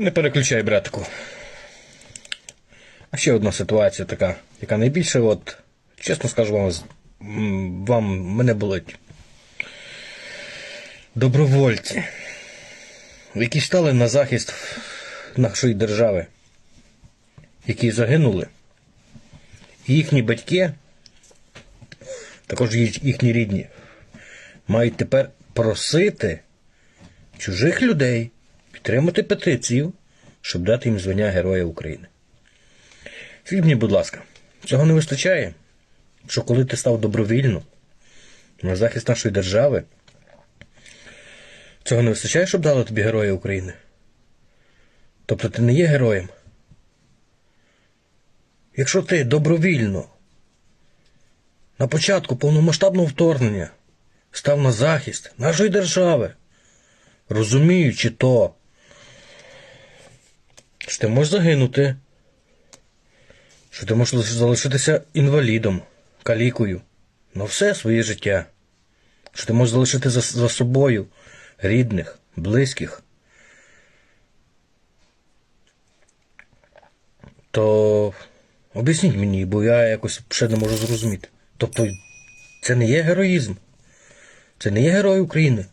Не переключай, братику. А ще одна ситуація така, яка найбільше, от, чесно скажу вам, вам мене болить. Добровольці, які стали на захист нашої держави, які загинули, їхні батьки, також їхні рідні, мають тепер просити чужих людей підтримати петицію, щоб дати їм звання Героя України. Мені, будь ласка, цього не вистачає? Що коли ти став добровільно на захист нашої держави, цього не вистачає, щоб дали тобі Героя України? Тобто ти не є героєм? Якщо ти добровільно на початку повномасштабного вторгнення став на захист нашої держави, розуміючи то, ти можеш загинути, що ти можеш залишитися інвалідом, калікою? На все своє життя, що ти можеш залишити за, за собою рідних, близьких, то об'ясніть мені, бо я якось ще не можу зрозуміти. Тобто, це не є героїзм, це не є герой України.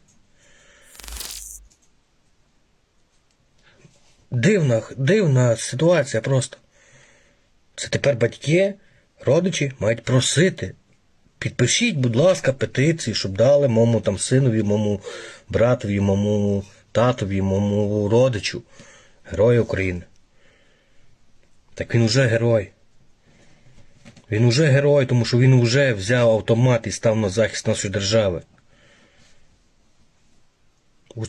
Дивна, дивна ситуація просто. Це тепер батьки, родичі мають просити. Підпишіть, будь ласка, петиції, щоб дали моєму там синові, моєму братові, моєму татові, моєму родичу. Герой України. Так він уже герой. Він уже герой, тому що він уже взяв автомат і став на захист нашої держави.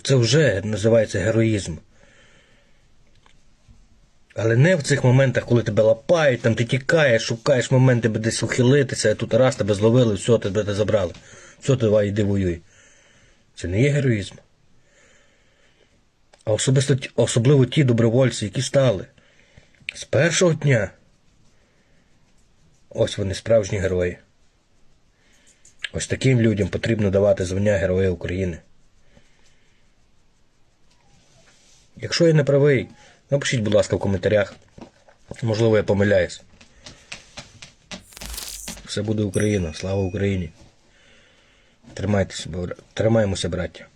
Це вже називається героїзм. Але не в цих моментах, коли тебе лапають, там ти тікаєш, шукаєш моменти, би десь ухилитися, а тут раз тебе зловили, все, тебе те забрали. Все, давай, йди воюй. Це не є героїзм. А особисто, особливо ті добровольці, які стали з першого дня. Ось вони справжні герої. Ось таким людям потрібно давати звання Героя України. Якщо я не правий, напишіть, будь ласка, в коментарях. Можливо, я помиляюсь. Все буде Україна. Слава Україні. Тримайтеся, бра- тримаємося, браття.